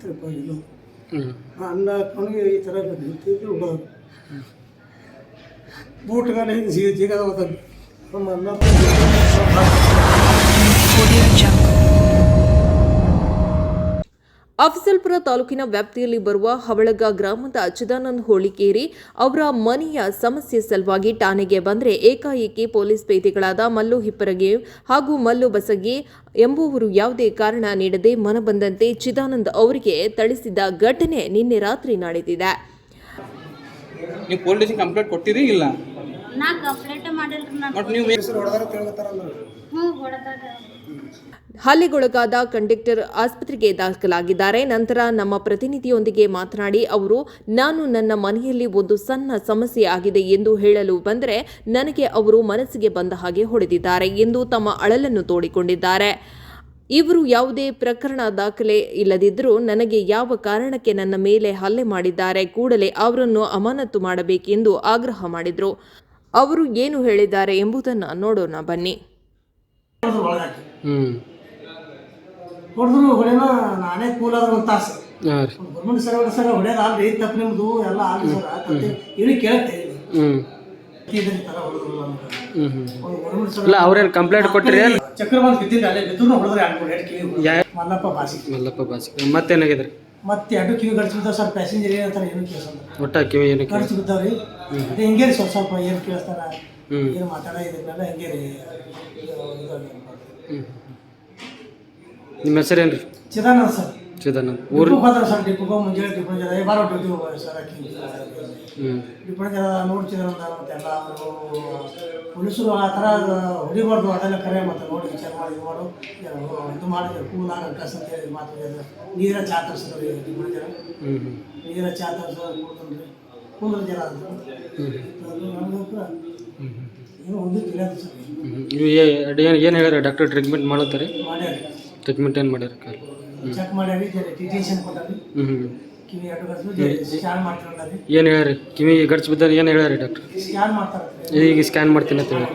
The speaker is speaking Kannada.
ಕೊಡ್ರಿಪ್ಪ ಇದು ಹ್ಞೂ ಅನ್ನ ಹಾಕೊಂಡ್ಗೆ ಈ ಥರ ನಿಂತಿದ್ದು ಹುಡುಗ ಬೂಟ್ಗಾನೆ ಹಿಂಗೆ ಜೀಗ ಜೀಗದ ಹೋದಂಗೆ ನಮ್ಮ ಅನ್ನ ಅಫಜಲ್ಪುರ ತಾಲೂಕಿನ ವ್ಯಾಪ್ತಿಯಲ್ಲಿ ಬರುವ ಹವಳಗ ಗ್ರಾಮದ ಚಿದಾನಂದ್ ಹೋಳಿಕೇರಿ ಅವರ ಮನೆಯ ಸಮಸ್ಯೆ ಸಲುವಾಗಿ ಠಾಣೆಗೆ ಬಂದರೆ ಏಕಾಏಕಿ ಪೊಲೀಸ್ ಪೇದೆಗಳಾದ ಮಲ್ಲು ಹಿಪ್ಪರಗೆ ಹಾಗೂ ಮಲ್ಲು ಬಸಗೆ ಎಂಬುವರು ಯಾವುದೇ ಕಾರಣ ನೀಡದೆ ಮನಬಂದಂತೆ ಚಿದಾನಂದ್ ಅವರಿಗೆ ಥಳಿಸಿದ ಘಟನೆ ನಿನ್ನೆ ರಾತ್ರಿ ನಡೆದಿದೆ. ನೀವು ಪೊಲೀಸ್ ಸ್ಟೇಷನ್ ಕಂಪ್ಲೇಂಟ್ ಕೊಟ್ಟಿರಿ ಇಲ್ಲ? ನಾ ಕಂಪ್ಲೇಂಟ್ ಮಾಡಿಲ್ರಿ ನಾನು ಬಟ್ ನೀವು ಹೊಡೆದಾರ ತಿಳ್ಕೊತಾರಲ್ಲ ಹ್ಞೂ ಹೊಡೆದಾಗ ಹಲ್ಲೆಗೊಳಗಾದ ಕಂಡಕ್ಟರ್ ಆಸ್ಪತ್ರೆಗೆ ದಾಖಲಾಗಿದ್ದಾರೆ. ನಂತರ ನಮ್ಮ ಪ್ರತಿನಿಧಿಯೊಂದಿಗೆ ಮಾತನಾಡಿ ಅವರು, ನಾನು ನನ್ನ ಮನೆಯಲ್ಲಿ ಒಂದು ಸಣ್ಣ ಸಮಸ್ಯೆ ಆಗಿದೆ ಎಂದು ಹೇಳಲು ಬಂದರೆ ನನಗೆ ಅವರು ಮನಸ್ಸಿಗೆ ಬಂದ ಹಾಗೆ ಹೊಡೆದಿದ್ದಾರೆ ಎಂದು ತಮ್ಮ ಅಳಲನ್ನು ತೋಡಿಕೊಂಡಿದ್ದಾರೆ. ಇವರು ಯಾವುದೇ ಪ್ರಕರಣ ದಾಖಲೆ ಇಲ್ಲದಿದ್ದರೂ ನನಗೆ ಯಾವ ಕಾರಣಕ್ಕೆ ನನ್ನ ಮೇಲೆ ಹಲ್ಲೆ ಮಾಡಿದ್ದಾರೆ? ಕೂಡಲೇ ಅವರನ್ನು ಅಮಾನತು ಮಾಡಬೇಕೆಂದು ಆಗ್ರಹ ಮಾಡಿದರು. ಅವರು ಏನು ಹೇಳಿದ್ದಾರೆ ಎಂಬುದನ್ನು ನೋಡೋಣ ಬನ್ನಿ. ಹೊಡೆದ್ರು ಹೊಡೆನ ನಾನೇ ಕೂಲ್ ಆದ್ರೆ ಒಂದು ತಾಸು ಗೌರ್ಮೆಂಟ್ ಸರ್ ಸರ್ ಹೊಡೆಯೋದು ಅಲ್ರಿ ತಪ್ಪು ನಿಮ್ದು ಎಲ್ಲ ಆಗಲಿ ಸರ್ ಇವ್ರಿಗೆ ಕೇಳ್ತೇವೆ ಇಲ್ಲ ಅವ್ರೇನು ಕಂಪ್ಲೇಂಟ್ ಕೊಟ್ಟಿರಿ ಚಕ್ರ ಬಂದ್ ಬಿದ್ದಿದ್ದ ಅಲ್ಲೇ ಬಿದ್ದು ಹೊಡೆದ್ರೆ ಎರಡು ಎರಡು ಕಿವಿ ಮಲ್ಲಪ್ಪ ಬಾಸಿ. ಮಲ್ಲಪ್ಪ ಬಾಸಿ. ಮತ್ತೇನಾಗಿದೆ ರೀ ಮತ್ತೆ ಎರಡು ಕಿವಿ ಗಡ್ಚು ಬಿದ್ದಾವ ಸರ್ ಪ್ಯಾಸೆಂಜರ್ ಏನಂತಾರೆ ಏನು ಕೇಳಿಸಲ್ಲ ಒಟ್ಟ ಕಿವಿ ಏನು ಗಡ್ಚು ಬಿದ್ದಾವ್ರಿ. ಅದೇ ಹಿಂಗೆ ರೀ ಸ್ವಲ್ಪ ಸ್ವಲ್ಪ ಏನು ಕೇಳಿಸ್ತಾರ. ಏನು ಮಾತಾಡ ಇದಕ್ಕೆಲ್ಲ ಹಿಂಗೆ ರೀ. ನಿಮ್ಮ ಹೆಸರೇನು ರೀ ಚಿದಾನಂದ ಸರ್. ಚಿದಾನಂದ್. ಊರು? ಹೋದ್ರೆ ಹೋದ್ರ ಸರ್ ಡಿಪೋಗೆ ಮುಂಜಾನೆ ಟಿಪ್ಪು ಜನ ಬಾರೋ ಡ್ಯೂಟಿ ಹೋಗೋದು ಸರ್ ಆಕಿ ಹ್ಞೂ ಡಿಪೋ ಜನ ನೋಡ್ತಿದ್ರಂತ ಮತ್ತೆಲ್ಲ ಪೊಲೀಸರು ಆ ಥರ ಹೊಡಿಬಾರ್ದು ಅದೆಲ್ಲ ಕರೆ ಮತ್ತೆ ನೋಡಿ ವಿಚಾರ ಮಾಡಿ ಇದು ಮಾಡು. ಇದು ಮಾಡಿದ್ರೆ ಕೂಲಾಗ ಕಸ ಅಂತ ಹೇಳಿ ಮಾತು ಹೇಳಿದ್ರು. ನೀರ ಚಾ ತರಿಸಿದ್ರಿ ಡಿಪೋ ಜನ ನೀರ ಚಾ ತರಿಸೋದು ಕೂತಂದ್ರೆ ಕುಂದ್ರ ಜನ ಅಂತ ಏನು ಒಂದು ತಿಳಿಯೋದು ಸರ್. ಏನು ಹೇಳ್ಯಾರ? ಡಾಕ್ಟರ್ ಟ್ರೀಟ್ಮೆಂಟ್ ಮಾಡುತ್ತಾರೆ? ಮಾಡ್ಯಾರಿ ಟ್ರೀಟ್ಮೆಂಟ್ ಏನು ಮಾಡ್ಯಾರ ಚೆಕ್ ಮಾಡ್ಯಾರಿ ಟಿಟೇಷನ್ ಕೊಟ್ಟಾರಿ? ಹ್ಞೂ ಹ್ಞೂ ಕಿವಿ ಕಳ್ಸಿ ಸ್ಕ್ಯಾನ್ ಮಾಡ್ಕೊಂಡಾರಿ? ಏನು ಹೇಳ್ಯಾರಿ? ಕಿವಿ ಗಡ್ಚ್ ಬಿದ್ದ ಏನು ಹೇಳ್ಯಾರಿ ಡಾಕ್ಟರ್? ಸ್ಕ್ಯಾನ್ ಮಾಡ್ತಾರೆ ಈಗ ಸ್ಕ್ಯಾನ್ ಮಾಡ್ತೀನಿ ಅಂತ ಹೇಳಿ